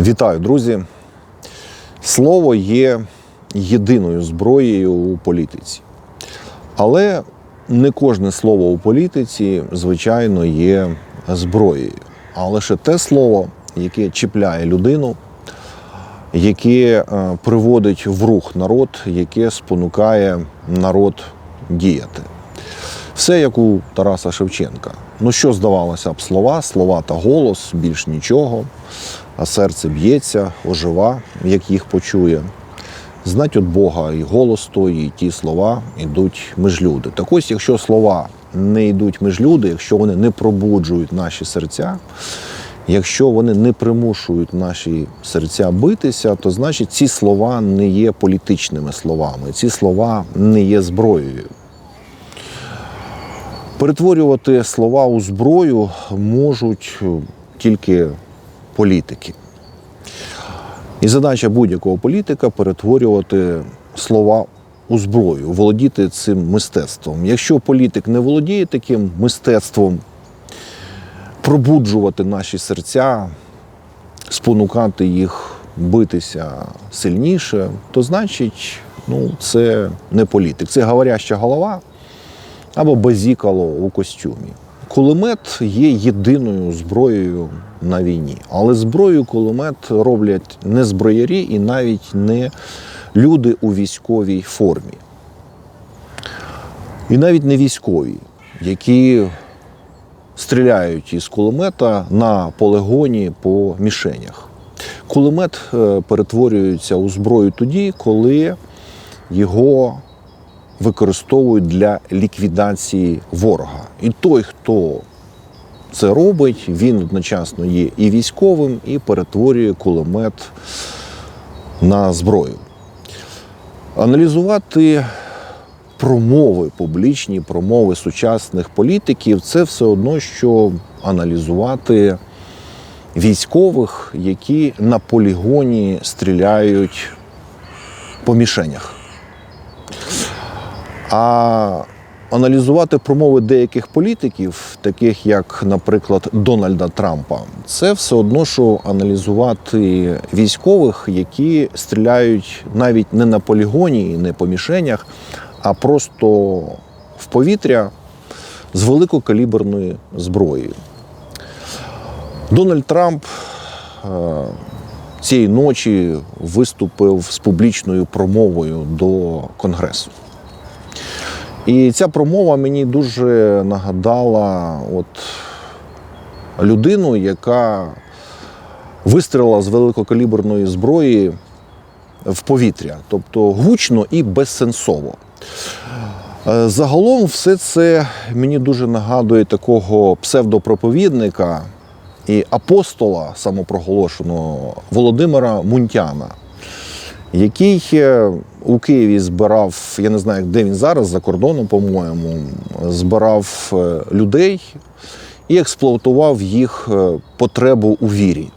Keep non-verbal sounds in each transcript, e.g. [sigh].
Вітаю, друзі! Слово є єдиною зброєю у політиці. Але не кожне слово у політиці, звичайно, є зброєю. А лише те слово, яке чіпляє людину, яке е, приводить в рух народ, яке спонукає народ діяти. Все як у Тараса Шевченка. Ну що здавалося б, слова, слова та голос, більш нічого, а серце б'ється, ожива, як їх почує. Знать від Бога і голос той, і ті слова йдуть між люди. Так ось, якщо слова не йдуть між люди, якщо вони не пробуджують наші серця, якщо вони не примушують наші серця битися, то значить ці слова не є політичними словами, ці слова не є зброєю. Перетворювати слова у зброю можуть тільки політики. І задача будь-якого політика перетворювати слова у зброю, володіти цим мистецтвом. Якщо політик не володіє таким мистецтвом, пробуджувати наші серця, спонукати їх битися сильніше, то значить, ну, це не політик, це говоряща голова або базікало у костюмі. Кулемет є єдиною зброєю на війні, але зброю кулемет роблять не зброярі і навіть не люди у військовій формі. І навіть не військові, які стріляють із кулемета на полигоні по мішенях. Кулемет е, перетворюється у зброю тоді, коли його використовують для ліквідації ворога. І той, хто це робить, він одночасно є і військовим, і перетворює кулемет на зброю. Аналізувати промови, публічні промови сучасних політиків це все одно, що аналізувати військових, які на полігоні стріляють по мішенях. А аналізувати промови деяких політиків, таких як, наприклад, Дональда Трампа, це все одно, що аналізувати військових, які стріляють навіть не на полігоні, не по мішенях, а просто в повітря з великокаліберної зброї. Дональд Трамп е, цієї ночі виступив з публічною промовою до Конгресу. І ця промова мені дуже нагадала от людину, яка вистрілила з великокаліберної зброї в повітря, тобто гучно і безсенсово. Е, Загалом все це мені дуже нагадує такого псевдопроповідника і апостола самопроголошеного Володимира Мунтяна, який е, у Києві збирав, я не знаю, де він зараз, за кордоном, по-моєму, збирав е, людей і експлуатував їх е, потребу у вірі.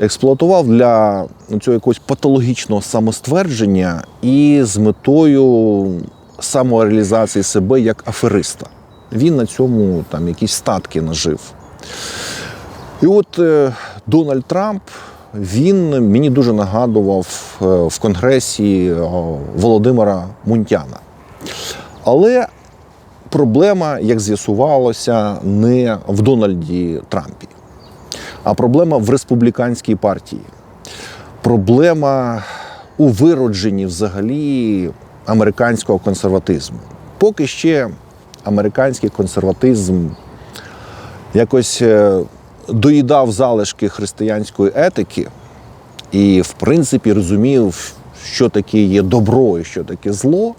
Експлуатував для цього якогось патологічного самоствердження і з метою самореалізації себе як афериста. Він на цьому там якісь статки нажив. І от е, Дональд Трамп він мені дуже нагадував е, в Конгресі е, Володимира Мунтяна. Але проблема, як з'ясувалося, не в Дональді Трампі, а проблема в республіканській партії. Проблема у виродженні взагалі американського консерватизму. Поки ще американський консерватизм якось е, доїдав залишки християнської етики і, в принципі, розумів, що таке є добро і що таке зло,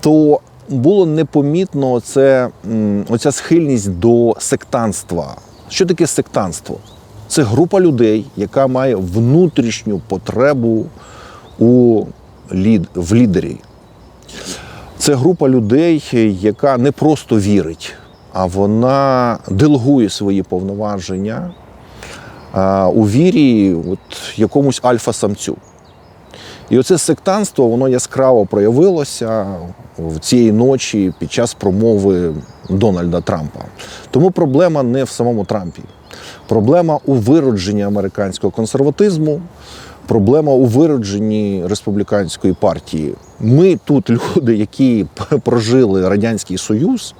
то було непомітно це, оця схильність до сектанства. Що таке сектанство? Це група людей, яка має внутрішню потребу у лід, в лідері. Це група людей, яка не просто вірить, а вона делегує свої повноваження у вірі от, якомусь альфа-самцю. І оце сектанство воно яскраво проявилося в цієї ночі під час промови Дональда Трампа. Тому проблема не в самому Трампі. проблема у виродженні американського консерватизму, проблема у виродженні республіканської партії. Ми тут люди, які [laughs] прожили Радянський Союз.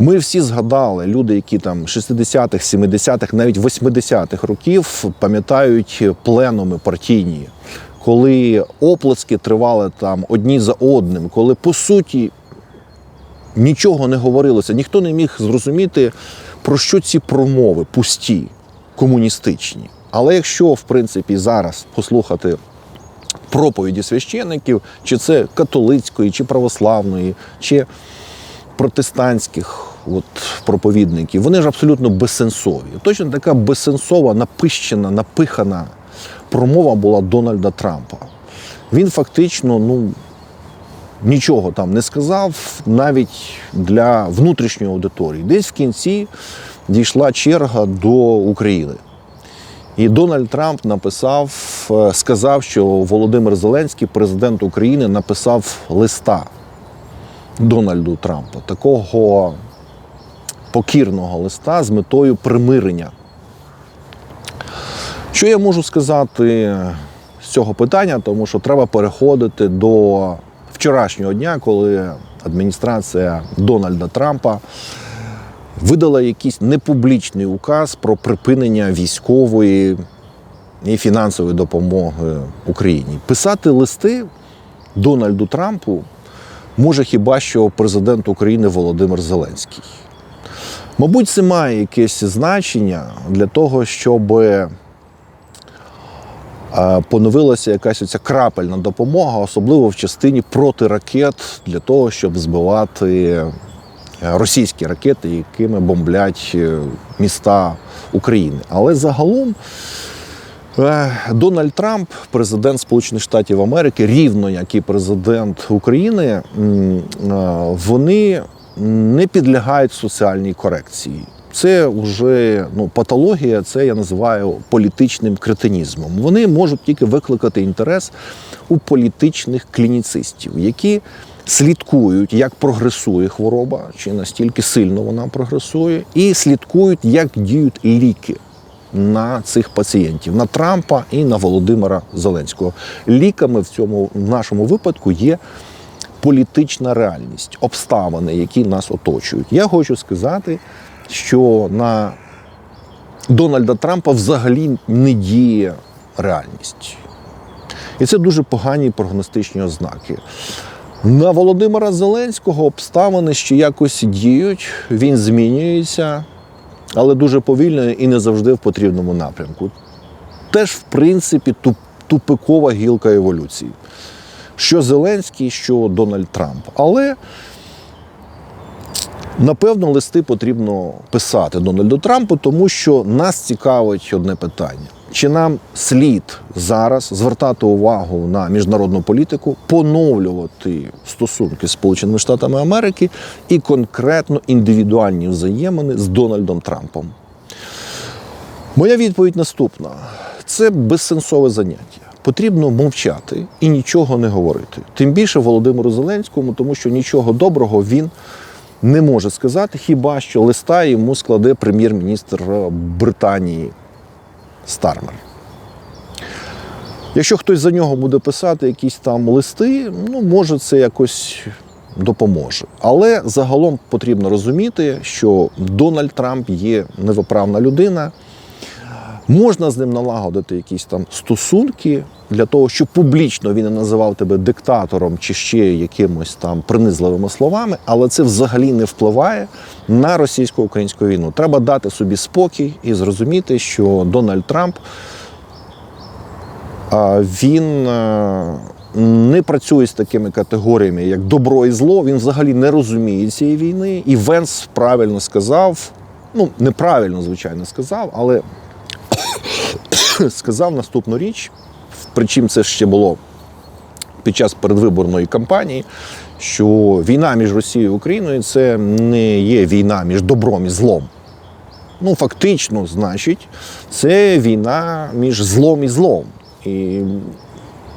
Ми всі згадали, люди, які там 60-х, 70-х, навіть 80-х років пам'ятають пленуми партійні, коли оплески тривали там одні за одним, коли по суті нічого не говорилося, ніхто не міг зрозуміти, про що ці промови пусті, комуністичні. Але якщо, в принципі, зараз послухати проповіді священників, чи це католицької, чи православної, чи протестантських от, проповідників, вони ж абсолютно безсенсові. Точно така безсенсова, напищена, напихана промова була Дональда Трампа. Він фактично, ну. Нічого там не сказав навіть для внутрішньої аудиторії. Десь в кінці дійшла черга до України. І Дональд Трамп написав, е, сказав, що Володимир Зеленський, президент України, написав листа Дональду Трампу, такого покірного листа з метою примирення. Що я можу сказати з цього питання, тому що треба переходити до вчорашнього дня, коли адміністрація Дональда Трампа видала якийсь непублічний указ про припинення військової і фінансової допомоги Україні. Писати листи Дональду Трампу може хіба що президент України Володимир Зеленський. Мабуть, це має якесь значення для того, щоб поновилася якась оця крапельна допомога, особливо в частині протиракет для того, щоб збивати російські ракети, якими бомблять е, міста України. Але загалом е, Дональд Трамп, президент Сполучених Штатів Америки, рівно як і президент України, е, вони не підлягають соціальній корекції. Це вже ну, патологія, це я називаю політичним кретинізмом. Вони можуть тільки викликати інтерес у політичних клініцистів, які слідкують, як прогресує хвороба, чи настільки сильно вона прогресує, і слідкують, як діють ліки на цих пацієнтів, на Трампа і на Володимира Зеленського. Ліками в цьому в нашому випадку є. Політична реальність, обставини, які нас оточують. Я хочу сказати, що на Дональда Трампа взагалі не діє реальність. І це дуже погані прогностичні ознаки. На Володимира Зеленського обставини ще якось діють, він змінюється, але дуже повільно і не завжди в потрібному напрямку. Теж, в принципі, тупикова гілка еволюції. Що Зеленський, що Дональд Трамп. Але Напевно, листи потрібно писати Дональду Трампу, тому що нас цікавить одне питання: чи нам слід зараз звертати увагу на міжнародну політику, поновлювати стосунки з Сполученими Штатами Америки і конкретно індивідуальні взаємини з Дональдом Трампом? Моя відповідь наступна: це безсенсове заняття. Потрібно мовчати і нічого не говорити. Тим більше Володимиру Зеленському, тому що нічого доброго він не може сказати, хіба що листа йому складе прем'єр-міністр Британії Стармер. Якщо хтось за нього буде писати якісь там листи, ну, може, це якось допоможе. Але загалом потрібно розуміти, що Дональд Трамп є невиправна людина. Можна з ним налагодити якісь там стосунки для того, щоб публічно він не називав тебе диктатором чи ще якимось там принизливими словами, але це взагалі не впливає на російсько-українську війну. Треба дати собі спокій і зрозуміти, що Дональд Трамп він не працює з такими категоріями, як добро і зло. Він взагалі не розуміє цієї війни. І Венс правильно сказав, ну неправильно, звичайно, сказав, але [coughs] сказав наступну річ. Причому це ще було під час передвиборної кампанії, що війна між Росією і Україною це не є війна між добром і злом. Ну, фактично, значить, це війна між злом і злом. І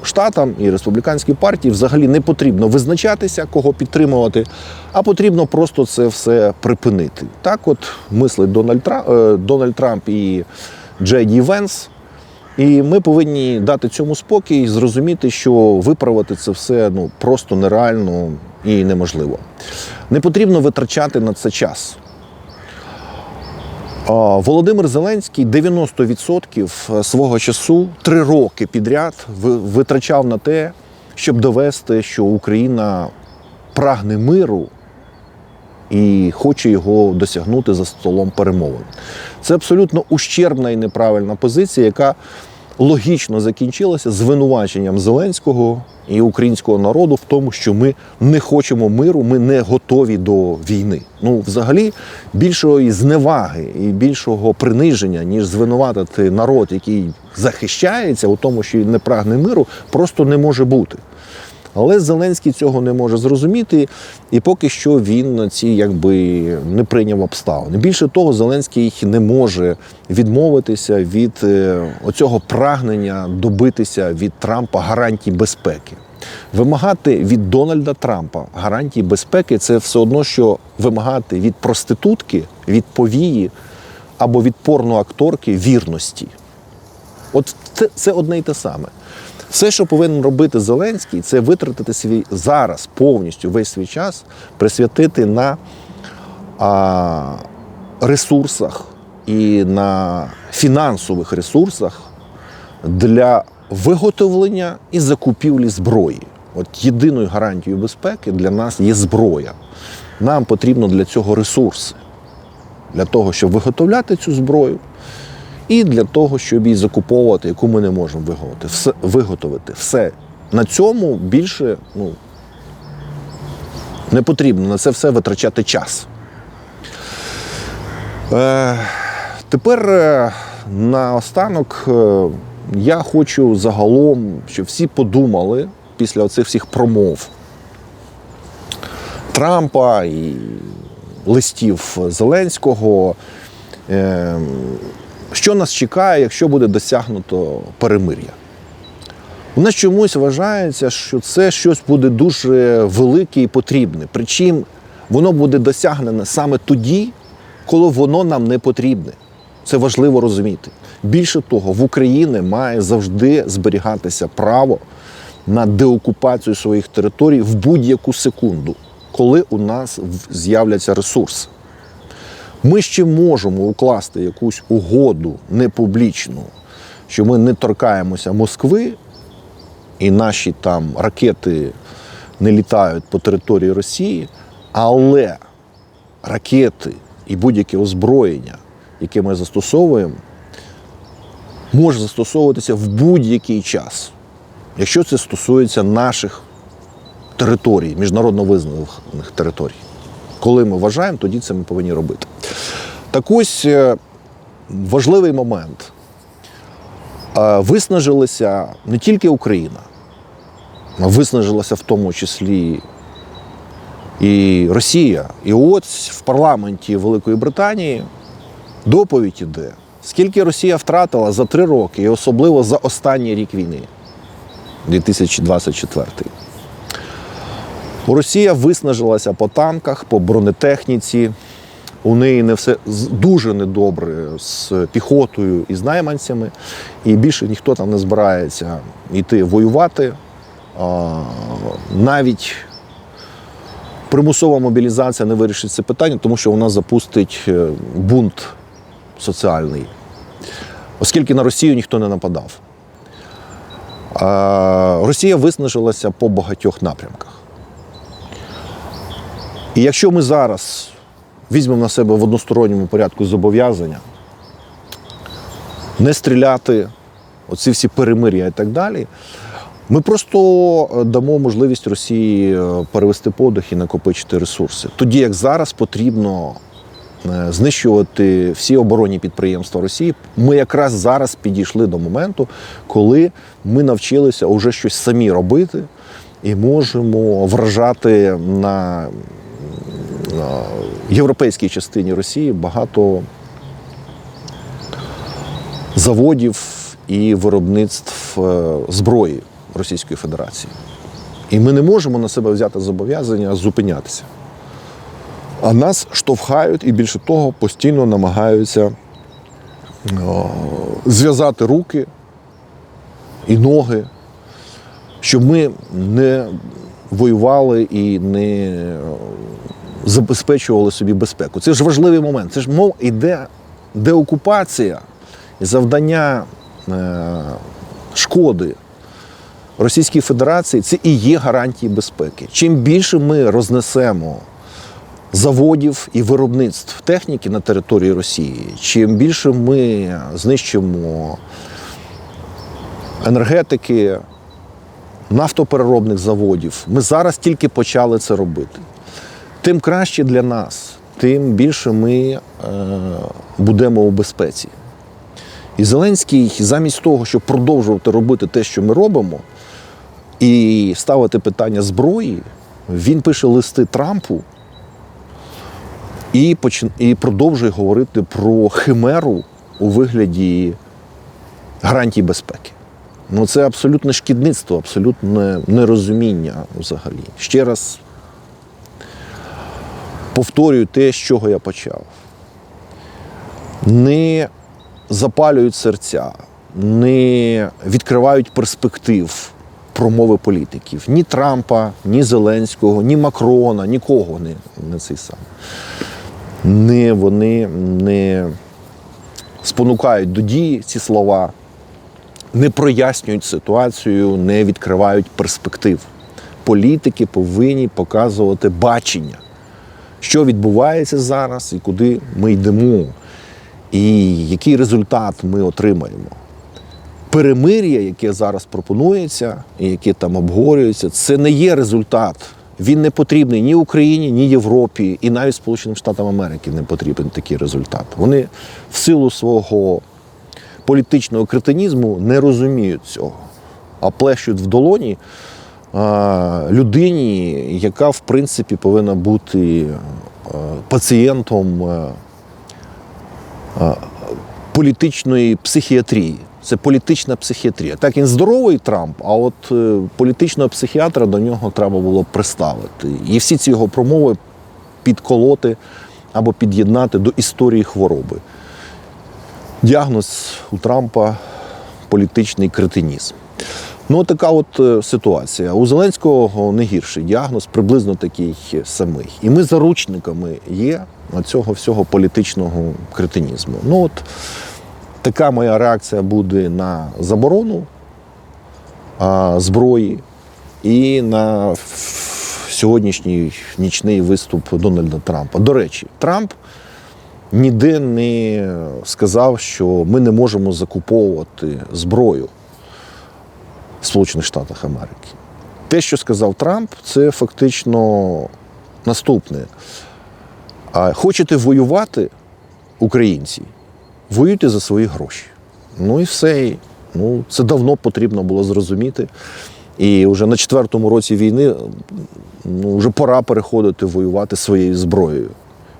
штатам і республіканській партії взагалі не потрібно визначатися, кого підтримувати, а потрібно просто це все припинити. Так, от мислить Дональд Трамп, Дональд Трамп і Джей Ді Венс. І ми повинні дати цьому спокій, зрозуміти, що виправити це все ну просто нереально і неможливо. Не потрібно витрачати на це час. Володимир Зеленський 90% свого часу три роки підряд витрачав на те, щоб довести, що Україна прагне миру і хоче його досягнути за столом перемовин. Це абсолютно ущербна і неправильна позиція, яка логічно закінчилася звинуваченням Зеленського і українського народу в тому, що ми не хочемо миру, ми не готові до війни. Ну, взагалі, більшої зневаги і більшого приниження, ніж звинуватити народ, який захищається у тому, що не прагне миру, просто не може бути. Але Зеленський цього не може зрозуміти, і поки що він ці якби не прийняв обставини. Більше того, Зеленський не може відмовитися від е, оцього прагнення добитися від Трампа гарантій безпеки. Вимагати від Дональда Трампа гарантій безпеки це все одно, що вимагати від проститутки, від повії або від порноакторки вірності. От це, це одне й те саме. Все, що повинен робити Зеленський, це витратити свій зараз повністю весь свій час, присвятити на а, ресурсах і на фінансових ресурсах для виготовлення і закупівлі зброї. От єдиною гарантією безпеки для нас є зброя. Нам потрібно для цього ресурси, для того, щоб виготовляти цю зброю, і для того, щоб її закуповувати, яку ми не можемо виготовити. Все, виготовити. Все. На цьому більше ну, не потрібно на це все витрачати час. Е, тепер е, наостанок е, я хочу загалом, щоб всі подумали після оцих всіх промов Трампа і листів Зеленського. Е, що нас чекає, якщо буде досягнуто перемир'я? У нас чомусь вважається, що це щось буде дуже велике і потрібне. Причому воно буде досягнене саме тоді, коли воно нам не потрібне. Це важливо розуміти. Більше того, в Україні має завжди зберігатися право на деокупацію своїх територій в будь-яку секунду, коли у нас з'являться ресурси. Ми ще можемо укласти якусь угоду непублічну, що ми не торкаємося Москви, і наші там ракети не літають по території Росії, але ракети і будь-яке озброєння, яке ми застосовуємо, може застосовуватися в будь-який час, якщо це стосується наших територій, міжнародно визнаних територій. Коли ми вважаємо, тоді це ми повинні робити. Так ось е, важливий момент. Е, Виснажилася не тільки Україна, а виснажилася в тому числі і Росія. І от в парламенті Великої Британії доповідь іде, скільки Росія втратила за три роки, і особливо за останній рік війни, 2024. Росія виснажилася по танках, по бронетехніці. У неї не все дуже недобре з піхотою і з найманцями, і більше ніхто там не збирається йти воювати. Навіть примусова мобілізація не вирішить це питання, тому що вона запустить е, бунт соціальний, оскільки на Росію ніхто не нападав. Росія виснажилася по багатьох напрямках. І якщо ми зараз візьмемо на себе в односторонньому порядку зобов'язання не стріляти, оці всі перемир'я і так далі, ми просто е, дамо можливість Росії е, перевести подих і накопичити ресурси. Тоді як зараз потрібно е, знищувати всі оборонні підприємства Росії, ми якраз зараз підійшли до моменту, коли ми навчилися вже щось самі робити і можемо вражати на на європейській частині Росії багато заводів і виробництв е, зброї Російської Федерації. І ми не можемо на себе взяти зобов'язання зупинятися. А нас штовхають і більше того, постійно намагаються зв'язати руки і ноги, щоб ми не воювали і не о, забезпечували собі безпеку. Це ж важливий момент. Це ж мов іде деокупація і завдання е, шкоди Російській Федерації це і є гарантії безпеки. Чим більше ми рознесемо заводів і виробництв техніки на території Росії, чим більше ми знищимо енергетики, нафтопереробних заводів, ми зараз тільки почали це робити. Тим краще для нас, тим більше ми е, будемо у безпеці. І Зеленський, замість того, щоб продовжувати робити те, що ми робимо, і ставити питання зброї, він пише листи Трампу і, почин... і продовжує говорити про химеру у вигляді гарантій безпеки. Ну, це абсолютне шкідництво, абсолютне нерозуміння взагалі. Ще раз повторюю те, з чого я почав. Не запалюють серця, не відкривають перспектив промови політиків. Ні Трампа, ні Зеленського, ні Макрона, нікого не, не цей сам. Не вони не спонукають до дії ці слова, не прояснюють ситуацію, не відкривають перспектив. Політики повинні показувати бачення, що відбувається зараз і куди ми йдемо, і який результат ми отримаємо. Перемир'я, яке зараз пропонується і яке там обговорюється, це не є результат. Він не потрібний ні Україні, ні Європі, і навіть Сполученим Штатам Америки не потрібен такий результат. Вони в силу свого політичного кретинізму не розуміють цього, а плещуть в долоні людині, яка в принципі повинна бути пацієнтом політичної психіатрії. Це політична психіатрія. Так він здоровий Трамп, а от е, політичного психіатра до нього треба було приставити. І всі ці його промови підколоти або під'єднати до історії хвороби. Діагноз у Трампа політичний кретинізм. Ну, така от е, ситуація. У Зеленського не гірший діагноз, приблизно такий самий. І ми заручниками є цього всього політичного кретинізму. Ну от така моя реакція буде на заборону а, зброї і на сьогоднішній нічний виступ Дональда Трампа. До речі, Трамп ніде не сказав, що ми не можемо закуповувати зброю Сполучених Штатах Америки. Те, що сказав Трамп, це фактично наступне. А хочете воювати, українці, воюйте за свої гроші. Ну і все. Ну, це давно потрібно було зрозуміти. І вже на четвертому році війни ну, вже пора переходити воювати своєю зброєю.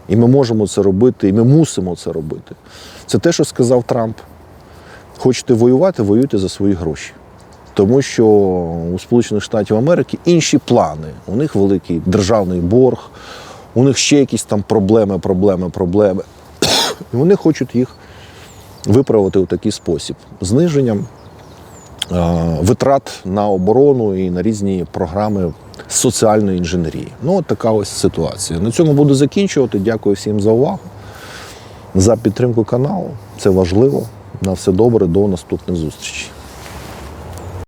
І ми можемо це робити, і ми мусимо це робити. Це те, що сказав Трамп. Хочете воювати, воюйте за свої гроші. Тому що у Сполучених Штатів Америки інші плани. У них великий державний борг, у них ще якісь там проблеми, проблеми, проблеми. І вони хочуть їх виправити у такий спосіб: зниженням витрат на оборону і на різні програми соціальної інженерії. Ну, от така ось ситуація. На цьому буду закінчувати. Дякую всім за увагу, за підтримку каналу. Це важливо. На все добре, до наступних зустрічей.